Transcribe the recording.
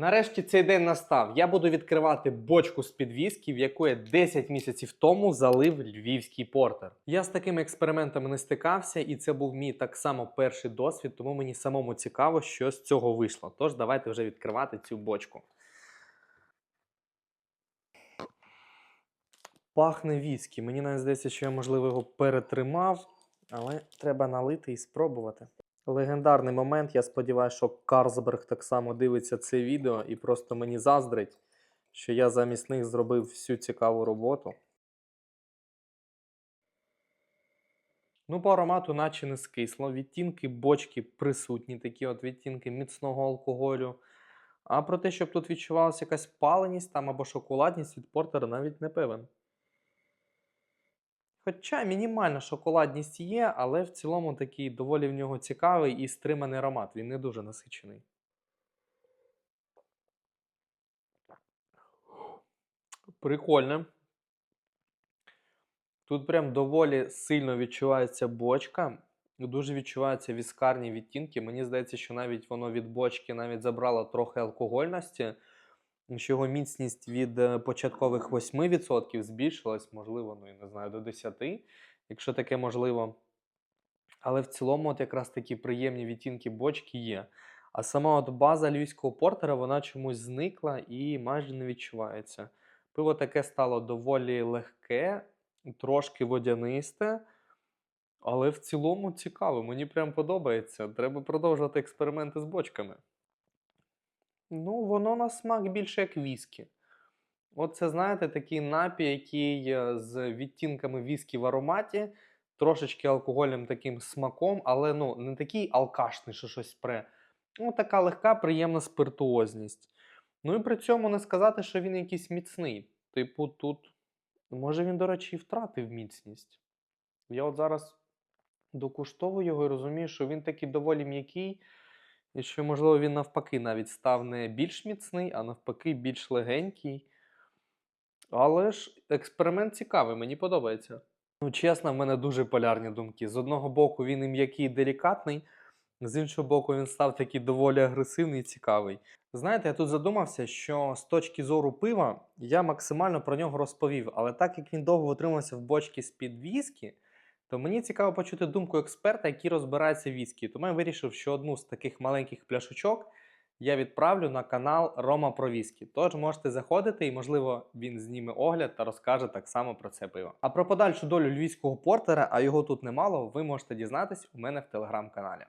Нарешті цей день настав. Я буду відкривати бочку з під віскі, в яку я 10 місяців тому залив львівський портер. Я з такими експериментами не стикався, і це був мій так само перший досвід, тому мені самому цікаво, що з цього вийшло. Тож давайте вже відкривати цю бочку. Пахне віскі. Мені навіть здається, що я, можливо, його перетримав, але треба налити і спробувати. Легендарний момент. Я сподіваюся, що Карсберг так само дивиться це відео і просто мені заздрить, що я замість них зробив всю цікаву роботу. Ну, по аромату, наче не скисло. Відтінки бочки присутні, такі от відтінки міцного алкоголю. А про те, щоб тут відчувалася якась паленість там або шоколадність від портера, навіть не певен. Хоча мінімальна шоколадність є, але в цілому такий доволі в нього цікавий і стриманий аромат. Він не дуже насичений. Прикольно. Тут прям доволі сильно відчувається бочка. Дуже відчуваються віскарні відтінки. Мені здається, що навіть воно від бочки навіть забрало трохи алкогольності що його міцність від е, початкових 8% збільшилась, можливо, ну я не знаю, до 10%, якщо таке можливо. Але в цілому, от якраз такі приємні відтінки бочки є. А сама от база львівського портера, вона чомусь зникла і майже не відчувається. Пиво таке стало доволі легке, трошки водянисте, але в цілому цікаво. Мені прям подобається. Треба продовжувати експерименти з бочками. Ну, воно на смак більше як віскі. Оце, знаєте, такий напій, який е, з відтінками віскі в ароматі, трошечки алкогольним таким смаком, але ну, не такий алкашний, що щось пре. Ну, така легка, приємна спиртуозність. Ну і при цьому не сказати, що він якийсь міцний. Типу, тут, може, він, до речі, і втратив міцність. Я от зараз докуштовую його і розумію, що він такий доволі м'який. І що, можливо, він навпаки навіть став не більш міцний, а навпаки, більш легенький. Але ж експеримент цікавий, мені подобається. Ну, чесно, в мене дуже полярні думки. З одного боку, він і м'який, і делікатний, з іншого боку, він став такий доволі агресивний і цікавий. Знаєте, я тут задумався, що з точки зору пива я максимально про нього розповів, але так як він довго утримався в бочці з-під віскі, то мені цікаво почути думку експерта, який розбирається в віскі. Тому я вирішив, що одну з таких маленьких пляшечок я відправлю на канал Рома про віскі. Тож можете заходити, і, можливо, він зніме огляд та розкаже так само про це пиво. А про подальшу долю львівського портера, а його тут немало, ви можете дізнатись у мене в телеграм-каналі.